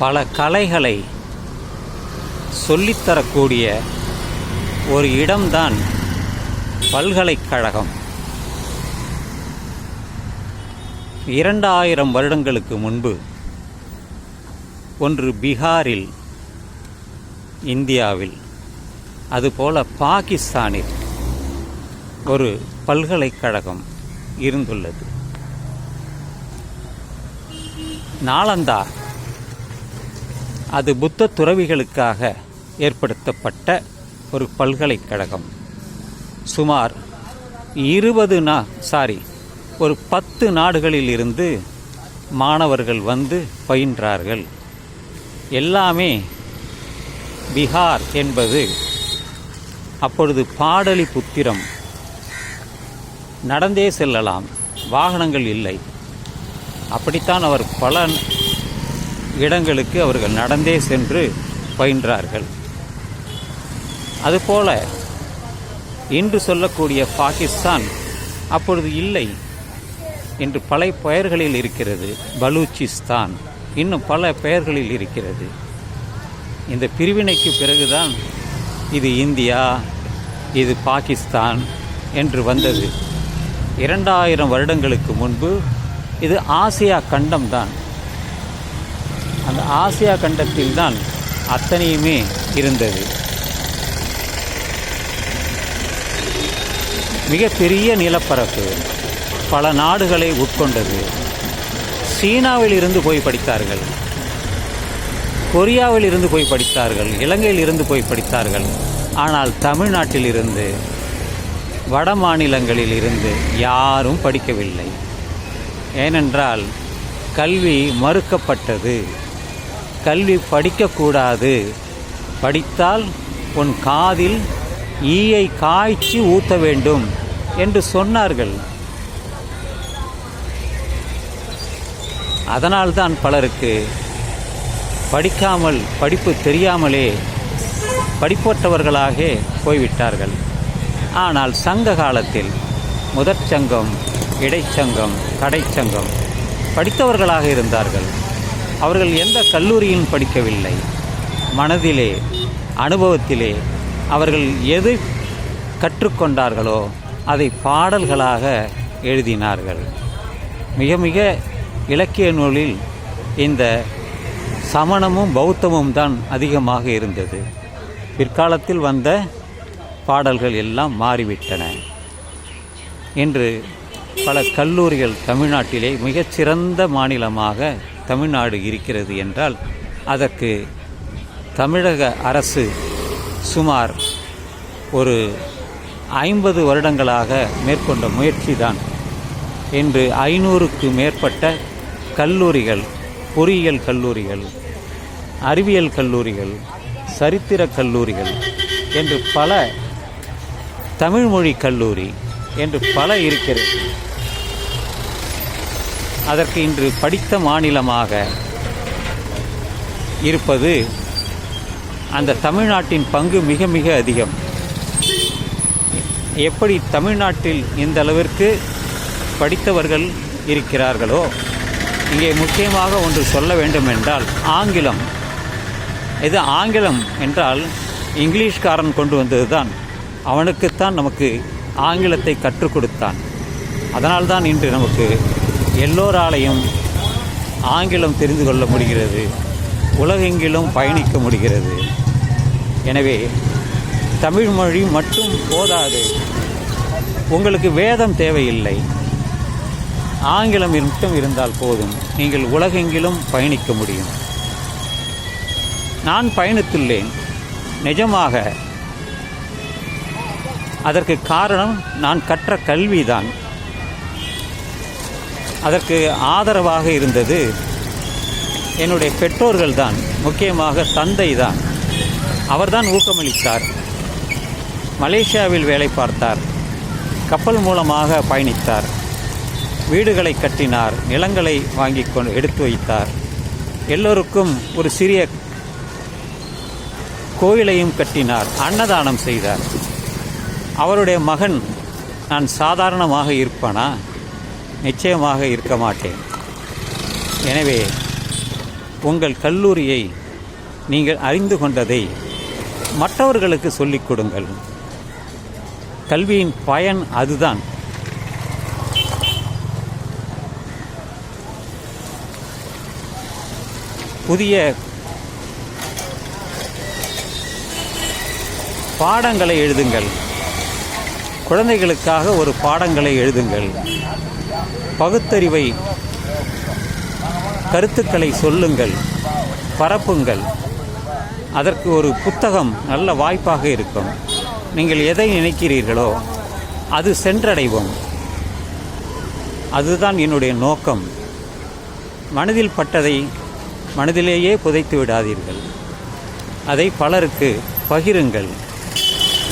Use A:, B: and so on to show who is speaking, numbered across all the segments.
A: பல கலைகளை சொல்லித்தரக்கூடிய ஒரு இடம்தான் பல்கலைக்கழகம். இரண்டாயிரம் வருடங்களுக்கு முன்பு ஒன்று பீகாரில் இந்தியாவில் அதுபோல பாகிஸ்தானில் ஒரு பல்கலைக்கழகம் இருந்துள்ளது. நாளந்தா அது புத்த துறவிகளுக்காக ஏற்படுத்தப்பட்ட ஒரு பல்கலைக்கழகம். சுமார் இருபது நா சாரி ஒரு பத்து நாடுகளில் இருந்து மாணவர்கள் வந்து பயின்றார்கள். எல்லாமே பீகார் என்பது அப்பொழுது பாடலி புத்திரம். நடந்தே செல்லலாம் வாகனங்கள் இல்லை. அப்படித்தான் அவர் பல இடங்களுக்கு அவர்கள் நடந்தே சென்று பயின்றார்கள். அதுபோல இன்று சொல்லக்கூடிய பாகிஸ்தான் அப்பொழுது இல்லை என்று பல பெயர்களில் இருக்கிறது. பலூச்சிஸ்தான் இன்னும் பல பெயர்களில் இருக்கிறது. இந்த பிரிவினைக்கு பிறகுதான் இது இந்தியா இது பாகிஸ்தான் என்று வந்தது. இரண்டாயிரம் வருடங்களுக்கு முன்பு இது ஆசியா கண்டம்தான். ஆசியா கண்டத்தில் தான் அத்தனையுமே இருந்தது. மிகப்பெரிய நிலப்பரப்பு பல நாடுகளை உட்கொண்டது. சீனாவில் இருந்து போய் படித்தார்கள். கொரியாவில் இருந்து போய் படித்தார்கள். இலங்கையில் இருந்து போய் படித்தார்கள். ஆனால் தமிழ்நாட்டில் இருந்து வட மாநிலங்களில் இருந்து யாரும் படிக்கவில்லை. ஏனென்றால் கல்வி மறுக்கப்பட்டது. கல்வி படிக்கக்கூடாது. படித்தால் உன் காதில் ஈயை காய்ச்சி ஊத்த வேண்டும் என்று சொன்னார்கள். அதனால்தான் பலருக்கு படிக்காமல் படிப்பு தெரியாமலே படிப்பற்றவர்களாக போய்விட்டார்கள். ஆனால் சங்க காலத்தில் முதற் சங்கம் இடைச்சங்கம் கடைச்சங்கம் படித்தவர்களாக இருந்தார்கள். அவர்கள் எந்த கல்லூரியிலும் படிக்கவில்லை. மனதிலே அனுபவத்திலே அவர்கள் எது கற்றுக்கொண்டார்களோ அதை பாடல்களாக எழுதினார்கள். மிக மிக இலக்கிய நூலில் இந்த சமணமும் பௌத்தமும் தான் அதிகமாக இருந்தது. பிற்காலத்தில் வந்த பாடல்கள் எல்லாம் மாறிவிட்டன. இன்று பல கல்லூரிகள் தமிழ்நாட்டிலே மிகச்சிறந்த மாநிலமாக தமிழ்நாடு இருக்கிறது என்றால் அதற்கு தமிழக அரசு சுமார் ஒரு ஐம்பது வருடங்களாக மேற்கொண்ட முயற்சி தான் இன்று ஐநூறுக்கு மேற்பட்ட கல்லூரிகள் பொறியியல் கல்லூரிகள் அறிவியல் கல்லூரிகள் சரித்திர கல்லூரிகள் என்று பல தமிழ்மொழி கல்லூரி என்று பல இருக்கிறது. அதற்கு இன்று படித்த மாநிலமாக இருப்பது அந்த தமிழ்நாட்டின் பங்கு மிக மிக அதிகம். எப்படி தமிழ்நாட்டில் இந்த அளவிற்கு படித்தவர்கள் இருக்கிறார்களோ இங்கே முக்கியமாக ஒன்று சொல்ல வேண்டும் என்றால் ஆங்கிலம். இது ஆங்கிலம் என்றால் இங்கிலீஷ்காரன் கொண்டு வந்தது தான் அவனுக்குத்தான் நமக்கு ஆங்கிலத்தை கற்றுக் கொடுத்தான். அதனால்தான் இன்று நமக்கு எல்லோராலையும் ஆங்கிலம் தெரிந்து கொள்ள முடிகிறது உலகெங்கிலும் பயணிக்க முடிகிறது. எனவே தமிழ் மொழி மட்டும் போதாது. உங்களுக்கு வேதம் தேவையில்லை. ஆங்கிலம் மட்டும் இருந்தால் போதும். நீங்கள் உலகெங்கிலும் பயணிக்க முடியும். நான் பயணித்துள்ளேன். நிஜமாக அதற்கு காரணம் நான் கற்ற கல்விதான். அதற்கு ஆதரவாக இருந்தது என்னுடைய பெற்றோர்கள் தான் முக்கியமாக தந்தை தான் அவர்தான் ஊக்கமளித்தார். மலேசியாவில் வேலை பார்த்தார். கப்பல் மூலமாக பயணித்தார். வீடுகளை கட்டினார். நிலங்களை வாங்கி கொண்டு எடுத்து வைத்தார். எல்லோருக்கும் ஒரு சிறிய கோயிலையும் கட்டினார். அன்னதானம் செய்தார். அவருடைய மகன் நான் சாதாரணமாக இருப்பானா? நிச்சயமாக இருக்க மாட்டேன். எனவே உங்கள் கல்லூரியை நீங்கள் அறிந்து கொண்டதை மற்றவர்களுக்கு சொல்லிக் கொடுங்கள். கல்வியின் பயன் அதுதான். புதிய பாடங்களை எழுதுங்கள். குழந்தைகளுக்காக ஒரு பாடங்களை எழுதுங்கள். பகுத்தறிவை கருத்துக்களை சொல்லுங்கள் பரப்புங்கள். அதற்கு ஒரு புத்தகம் நல்ல வாய்ப்பாக இருக்கும். நீங்கள் எதை நினைக்கிறீர்களோ அது சென்றடைவோம். அதுதான் என்னுடைய நோக்கம். மனதில் பட்டதை மனதிலேயே புதைத்து விடாதீர்கள். அதை பலருக்கு பகிருங்கள்.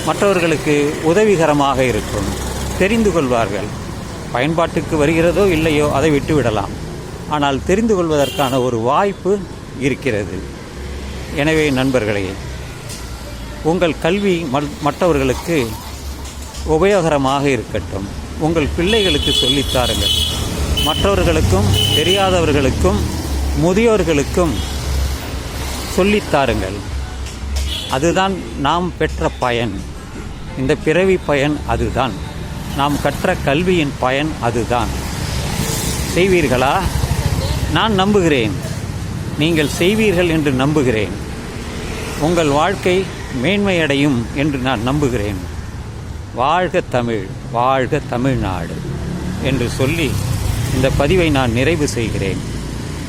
A: மற்றவர்களுக்கு உதவிகரமாக இருக்கும். தெரிந்து கொள்வார்கள். பயன்பாட்டுக்கு வருகிறதோ இல்லையோ அதை விட்டுவிடலாம். ஆனால் தெரிந்து கொள்வதற்கான ஒரு வாய்ப்பு இருக்கிறது. எனவே நண்பர்களே உங்கள் கல்வி மற்றவர்களுக்கு உபயோகரமாக இருக்கட்டும். உங்கள் பிள்ளைகளுக்கு சொல்லித் தாருங்கள். மற்றவர்களுக்கும் தெரியாதவர்களுக்கும் முதியோர்களுக்கும் சொல்லித் தாருங்கள். அதுதான் நாம் பெற்ற பயன். இந்த பிறவி பயன் அதுதான். நாம் கற்ற கல்வியின் பயன் அதுதான். செய்வீர்களா? நான் நம்புகிறேன். நீங்கள் செய்வீர்கள் என்று நம்புகிறேன். உங்கள் வாழ்க்கை மேன்மையடையும் என்று நான் நம்புகிறேன். வாழ்க தமிழ் வாழ்க தமிழ்நாடு என்று சொல்லி இந்த பதிவை நான் நிறைவு செய்கிறேன்.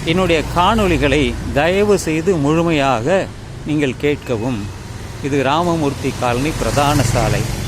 A: என்னுடைய காணொளிகளை தயவு செய்து முழுமையாக நீங்கள் கேட்கவும். இது ராமமூர்த்தி காலனி பிரதான சாலை.